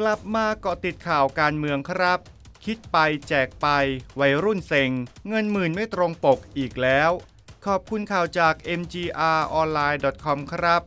กลับมาเกาะติดข่าวการเมืองครับ คิดไปแจกไป วัยรุ่นเซ็ง เงินหมื่นไม่ตรงปกอีกแล้ว ขอบคุณข่าวจาก mgronline.com ครับ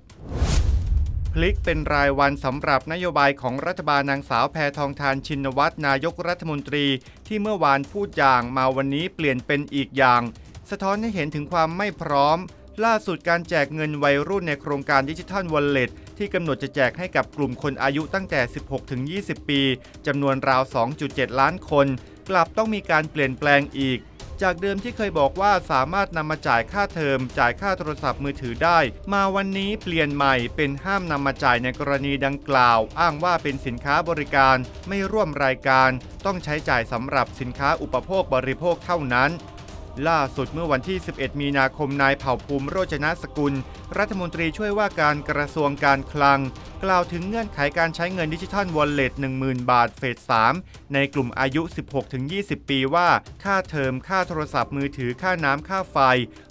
พลิกเป็นรายวันสำหรับนโยบายของรัฐบาลนางสาวแพทองทานชินวัตรนายกรัฐมนตรีที่เมื่อวานพูดอย่างมาวันนี้เปลี่ยนเป็นอีกอย่าง สะท้อนให้เห็นถึงความไม่พร้อม ล่าสุดการแจกเงินวัยรุ่นในโครงการดิจิทัลวอลเล็ตที่กำหนดจะแจกให้กับกลุ่มคนอายุตั้งแต่ 16 ถึง 20 ปีจำนวนราว 2.7 ล้านคน กลับต้องมีการเปลี่ยนแปลงอีก จากเดิมที่เคยบอกว่าสามารถนำมาจ่ายค่าเทอม จ่ายค่าโทรศัพท์มือถือได้ มาวันนี้เปลี่ยนใหม่เป็นห้ามนำมาจ่ายในกรณีดังกล่าว อ้างว่าเป็นสินค้าบริการ ไม่ร่วมรายการ ต้องใช้จ่ายสำหรับสินค้าอุปโภคบริโภคเท่านั้น ล่าสุดเมื่อวันที่ 11 มีนาคมนายเผ่าภูมิโรจนสกุล รัฐมนตรีช่วยว่าการกระทรวงการคลัง กล่าวถึงเงื่อนไขการใช้เงินดิจิทัลวอลเล็ต10,000 บาทเฟส 3 ในกลุ่มอายุ 16-20 ปีว่า ค่าเทอมค่าโทรศัพท์มือถือค่าน้ำค่าไฟ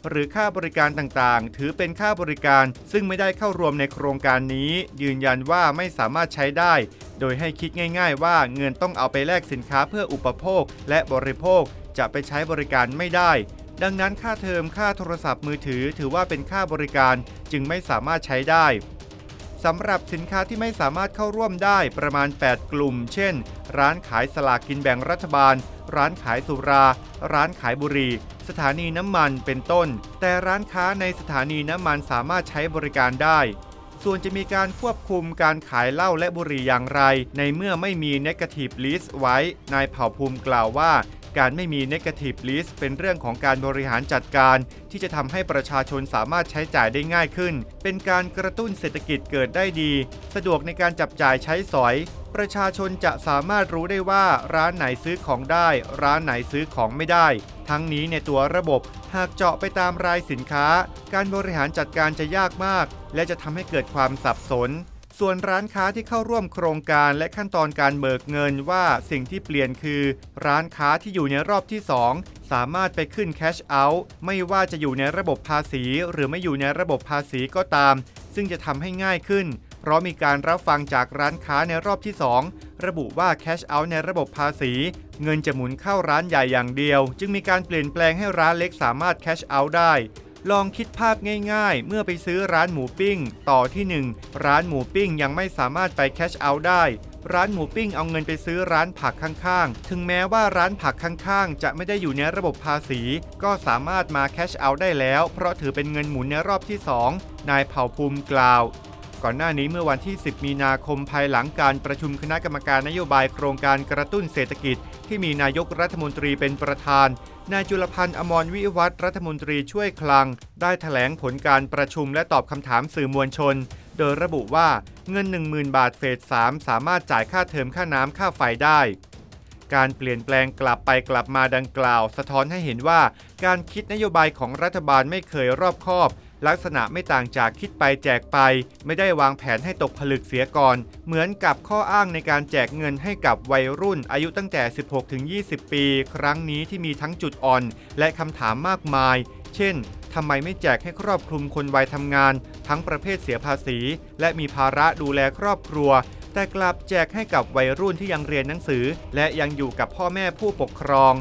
หรือค่าบริการต่างๆ ถือเป็นค่าบริการ ซึ่งไม่ได้เข้ารวมในโครงการนี้ ยืนยันว่าไม่สามารถใช้ได้ โดยให้คิดง่าย ๆ ว่าเงินต้องเอาไปแลกสินค้าเพื่ออุปโภคและบริโภค จะไปใช้บริการไม่ได้ ดังนั้นค่าเทอมค่าโทรศัพท์มือถือ ถือว่าเป็นค่าบริการจึงไม่สามารถใช้ได้สำหรับสินค้าที่ไม่สามารถเข้าร่วมได้ประมาณ 8 กลุ่ม เช่น ร้านขายสลากกินแบ่งรัฐบาล ร้านขายสุรา ร้านขายบุหรี่ สถานีน้ำมันเป็นต้น แต่ร้านค้าในสถานีน้ำมันสามารถใช้บริการได้ ส่วนจะมีการควบคุมการขายเหล้าและบุหรี่อย่างไร ในเมื่อไม่มี negative list ไว้ นายเผ่าภูมิกล่าวว่า การไม่มี negative list เป็นเรื่องของการบริหารจัดการ ที่จะทำให้ประชาชนสามารถใช้จ่ายได้ง่ายขึ้น เป็นการกระตุ้นเศรษฐกิจเกิดได้ดี สะดวกในการจับจ่ายใช้สอย ประชาชนจะสามารถรู้ได้ว่าร้านไหนซื้อของได้ ร้านไหนซื้อของไม่ได้ ทั้งนี้ในตัวระบบหากเจาะไปตามรายสินค้า การบริหารจัดการจะยากมาก และจะทำให้เกิดความสับสน ส่วนร้านค้าที่เข้าร่วมโครงการและขั้นตอนการเบิกเงินว่าสิ่งที่เปลี่ยนคือ ร้านค้าที่อยู่ในรอบที่ 2 สามารถไปขึ้นแคชเอาท์ไม่ว่าจะอยู่ในระบบภาษี หรือไม่อยู่ในระบบภาษีก็ตาม ซึ่งจะทำให้ง่ายขึ้น เพราะมีการรับฟังจากร้านค้าในรอบที่ 2 ระบุว่าแคชเอาท์ในระบบภาษี เงินจะหมุนเข้าร้านใหญ่อย่างเดียว จึงมีการเปลี่ยนแปลงให้ร้านเล็กสามารถแคชเอาท์ได้ ลองคิดภาพง่ายๆ เมื่อไปซื้อร้านหมูปิ้ง ต่อที่ 1 ร้านหมูปิ้งยังไม่สามารถไปแคชเอาท์ได้ ร้านหมูปิ้งเอาเงินไปซื้อร้านผักข้างๆ ถึงแม้ว่าร้านผักข้างๆ จะไม่ได้อยู่ในระบบภาษี ก็สามารถมาแคชเอาท์ได้แล้ว เพราะถือเป็นเงินหมุนในรอบที่ 2 นายเผ่าภูมิกล่าว ก่อนหน้านี้เมื่อวันที่ 10 มีนาคมภายหลังการประชุมคณะกรรมการนโยบายโครงการกระตุ้นเศรษฐกิจ ที่มีนายกรัฐมนตรีเป็นประธาน นายจุลพันธ์อมรวิวัฒรัฐมนตรีช่วยคลัง ได้ถแถลงผลการประชุมและตอบคำถามสื่อมวลชน โดยระบุว่าเงิน 10,000 บาทเฟส 3 สามารถจ่ายค่าเทอมค่าน้ำค่าไฟได้การเปลี่ยนแปลงกลับไปกลับมาดังกล่าว สะท้อนให้เห็นว่า การคิดนโยบายของรัฐบาลไม่เคยรอบคอบ ลักษณะไม่ต่างจากคิดไปแจกไป ไม่ได้วางแผนให้ตกผลึกเสียก่อน เหมือนกับข้ออ้างในการแจกเงินให้กับวัยรุ่นอายุตั้งแต่ 16-20 ปี ครั้งนี้ที่มีทั้งจุดอ่อน และคำถามมากมาย เช่นทำไมไม่แจกให้ครอบคลุมคนวัยทำงาน ทั้งประเภทเสียภาษี และมีภาระดูแลครอบครัว แต่กลับแจกให้กับวัยรุ่นที่ยังเรียนหนังสือ และยังอยู่กับพ่อแม่ผู้ปกครอง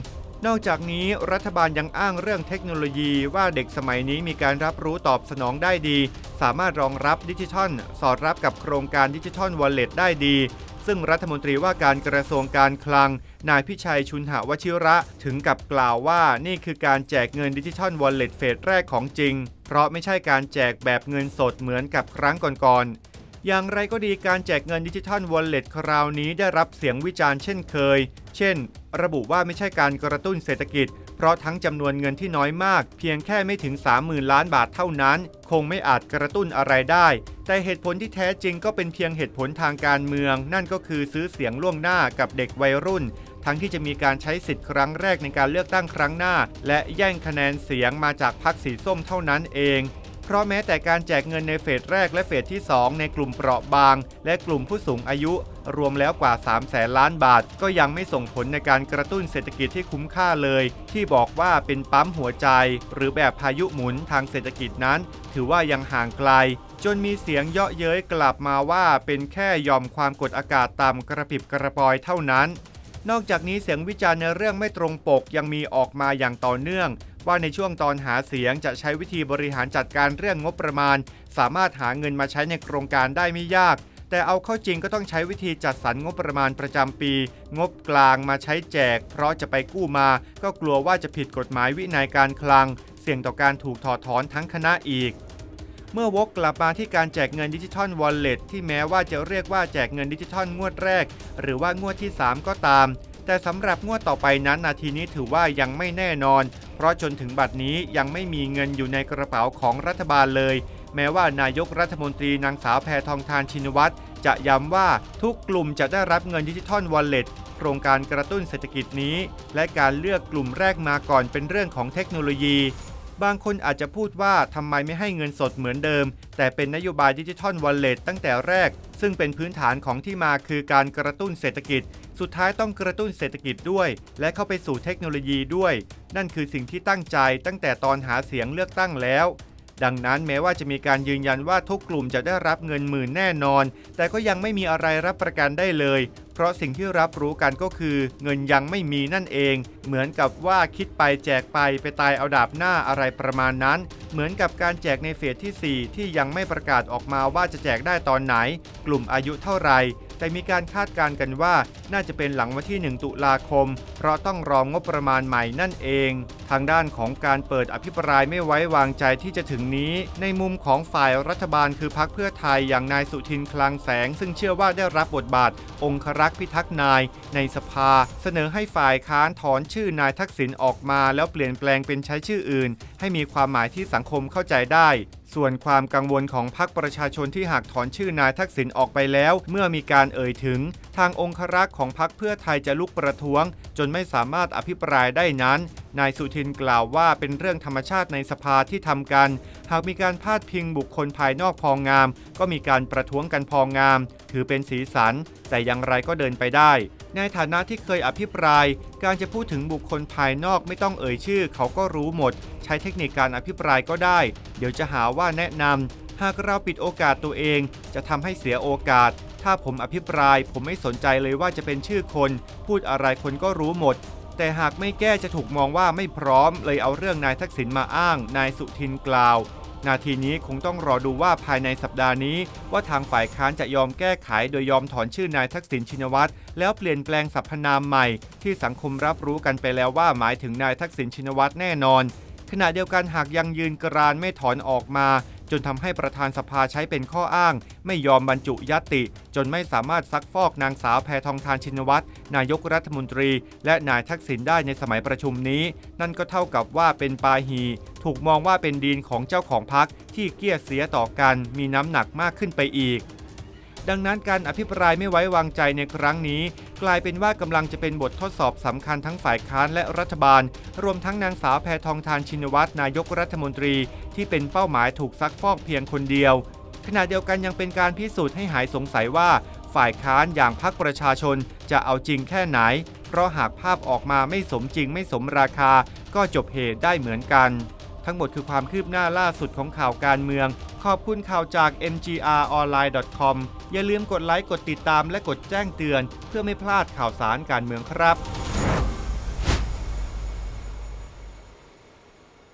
นอกจากนี้รัฐบาลยังอ้างเรื่องเทคโนโลยีว่าเด็กสมัยนี้มีการรับรู้ตอบสนองได้ดี สามารถรองรับดิจิทัล สอดรับกับโครงการดิจิทัลวอลเล็ตได้ดี ซึ่งรัฐมนตรีว่าการกระทรวงการคลัง นายพิชัยชุนหวชิระถึงกับกล่าวว่านี่คือการแจกเงินดิจิทัลวอลเล็ตเฟสแรกของจริง เพราะไม่ใช่การแจกแบบเงินสดเหมือนกับครั้งก่อนๆอย่างไรก็ดีการแจกเงินดิจิทัลวอลเล็ตคราวนี้ได้รับเสียงวิจารณ์เช่นเคย เช่น ระบุว่าไม่ใช่การกระตุ้นเศรษฐกิจ เพราะทั้งจำนวนเงินที่น้อยมาก เพียงแค่ไม่ถึง 30,000 ล้านบาทเท่านั้น คงไม่อาจกระตุ้นอะไรได้ แต่เหตุผลที่แท้จริงก็เป็นเพียงเหตุผลทางการเมือง นั่นก็คือซื้อเสียงล่วงหน้ากับเด็กวัยรุ่น ทั้งที่จะมีการใช้สิทธิ์ครั้งแรกในการเลือกตั้งครั้งหน้า และแย่งคะแนนเสียงมาจากพรรคสีส้มเท่านั้นเอง เพราะแม้แต่การแจกเงินในเฟสแรกและเฟสที่ 2 ในกลุ่มเปราะบาง และกลุ่มผู้สูงอายุ รวมแล้วกว่า 3 แสนล้านบาท ก็ยังไม่ส่งผลในการกระตุ้นเศรษฐกิจที่คุ้มค่าเลย ที่บอกว่าเป็นปั๊มหัวใจ หรือแบบพายุหมุนทางเศรษฐกิจนั้น ถือว่ายังห่างไกล จนมีเสียงเยาะเย้ยกลับมาว่าเป็นแค่ยอมความกดอากาศต่ำกระปิบกระปอยเท่านั้นนอกจากนี้เสียงวิจารณ์ในเรื่องไม่ตรงปกยังมีออกมาอย่างต่อเนื่อง ว่าในช่วงตอนหาเสียงจะใช้วิธีบริหารจัดการเรื่องงบประมาณ สามารถหาเงินมาใช้ในโครงการได้ไม่ยาก แต่เอาเข้าจริงก็ต้องใช้วิธีจัดสรรงบประมาณประจำปี งบกลางมาใช้แจก เพราะจะไปกู้มา ก็กลัวว่าจะผิดกฎหมายวินัยการคลัง เสี่ยงต่อการถูกถอดถอนทั้งคณะอีกเมื่อวกกลับมาที่การแจกเงินดิจิทัลวอลเล็ตที่แม้ว่าจะเรียกว่าแจกเงินดิจิทัลงวดแรก หรือว่างวดที่ 3 ก็ตาม แต่สำหรับงวดต่อไปนั้นนาทีนี้ถือว่ายังไม่แน่นอน เพราะจนถึงบัดนี้ยังไม่มีเงินอยู่ในกระเป๋าของรัฐบาลเลย แม้ว่านายกรัฐมนตรีนางสาวแพทองทานชินวัตรจะย้ำว่าทุกกลุ่มจะได้รับเงินดิจิทัลวอลเล็ตโครงการกระตุ้นเศรษฐกิจนี้ และการเลือกกลุ่มแรกมาก่อนเป็นเรื่องของเทคโนโลยี บางคนอาจจะพูดว่าทำไมไม่ให้เงินสดเหมือนเดิม แต่เป็นนโยบายดิจิทัลวอลเล็ตตั้งแต่แรก ซึ่งเป็นพื้นฐานของที่มาคือการกระตุ้นเศรษฐกิจ สุดท้ายต้องกระตุ้นเศรษฐกิจด้วย และเข้าไปสู่เทคโนโลยีด้วย นั่นคือสิ่งที่ตั้งใจตั้งแต่ตอนหาเสียงเลือกตั้งแล้วดังนั้นแม้ว่าจะมีการยืนยันว่าทุกกลุ่มจะได้รับเงินหมื่นแน่นอน แต่ก็ยังไม่มีอะไรรับประกันได้เลย เพราะสิ่งที่รับรู้กันก็คือ เงินยังไม่มีนั่นเอง เหมือนกับว่าคิดไปแจกไปไปตายเอาดาบหน้าอะไรประมาณนั้น เหมือนกับการแจกในเฟสที่ 4 ที่ยังไม่ประกาศออกมาว่าจะแจกได้ตอนไหน กลุ่มอายุเท่าไหร่ แต่มีการคาดการณ์กันว่าน่าจะเป็นหลังวันที่ 1 ตุลาคม เพราะต้องรองงบประมาณใหม่นั่นเอง ทางด้านของการเปิดอภิปรายไม่ไว้วางใจที่จะถึงนี้ ในมุมของฝ่ายรัฐบาลคือพักเพื่อไทยอย่างนายสุทินคลังแสง ซึ่งเชื่อว่าได้รับบทบาท องครักษ์พิทักษ์นาย ในสภา เสนอให้ฝ่ายค้านถอนชื่อนายทักษิณออกมา แล้วเปลี่ยนแปลงเป็นใช้ชื่ออื่น ให้มีความหมายที่สังคมเข้าใจได้ ส่วนความกังวลของพรรคประชาชนที่หากถอนชื่อนายทักษิณออกไปแล้ว เมื่อมีการเอ่ยถึง ทางองครักษ์ของพรรคเพื่อไทยจะลุกประท้วง จนไม่สามารถอภิปรายได้นั้น นายสุทินกล่าวว่าเป็นเรื่องธรรมชาติในสภาที่ทำกัน หากมีการพาดพิงบุคคลภายนอกพองงาม ก็มีการประท้วงกันพองาม ถือเป็นสีสัน แต่อย่างไรก็เดินไปได้ ในฐานะที่เคยอภิปราย การจะพูดถึงบุคคลภายนอกไม่ต้องเอ่ยชื่อ เขาก็รู้หมด ใช้เทคนิคการอภิปรายก็ได้ เดี๋ยวจะหาว่าแนะนำหากเราปิดโอกาสตัวเอง จะทำให้เสียโอกาส ถ้าผมอภิปรายผมไม่สนใจเลยว่าจะเป็นชื่อคน พูดอะไรคนก็รู้หมด แต่หากไม่แก้จะถูกมองว่าไม่พร้อม เลยเอาเรื่องนายทักษิณมาอ้าง นายสุทินกล่าว นาทีนี้คงต้องรอดูว่าภายในสัปดาห์นี้ ว่าทางฝ่ายค้านจะยอมแก้ไขโดยยอมถอนชื่อนายทักษิณชินวัตรแล้วเปลี่ยนแปลงสรรพนามใหม่ ที่สังคมรับรู้กันไปแล้วว่าหมายถึงนายทักษิณชินวัตรแน่นอนขณะเดียวกันหากยังยืนกรานไม่ถอนออกมา จนทำให้ประธานสภาใช้เป็นข้ออ้าง ไม่ยอมบรรจุยติ จนไม่สามารถซักฟอกนางสาวแพทองทานชินวัตรนายกรัฐมนตรี และนายทักษิณได้ในสมัยประชุมนี้ นั่นก็เท่ากับว่าเป็นปาหี ถูกมองว่าเป็นดีนของเจ้าของพักที่เกี้ยเสียต่อกันมีน้ำหนักมากขึ้นไปอีก ดังนั้นการอภิปรายไม่ไว้วางใจในครั้งนี้ กลายเป็นว่ากำลังจะเป็นบททดสอบสำคัญทั้งฝ่ายค้านและรัฐบาล รวมทั้งนางสาวแพทองทานชินวัตรนายกรัฐมนตรี ที่เป็นเป้าหมายถูกซักฟอกเพียงคนเดียว ขณะเดียวกันยังเป็นการพิสูจน์ให้หายสงสัยว่า ฝ่ายค้านอย่างพรรคประชาชนจะเอาจริงแค่ไหน เพราะหากภาพออกมาไม่สมจริงไม่สมราคา ก็จบเหตุได้เหมือนกัน ทั้งหมดคือความคืบหน้าล่าสุดของข่าวการเมือง ขอบคุณข่าวจาก mgronline.com อย่าลืมกดไลค์ กดติดตามและกดแจ้งเตือน เพื่อไม่พลาดข่าวสารการเมืองครับ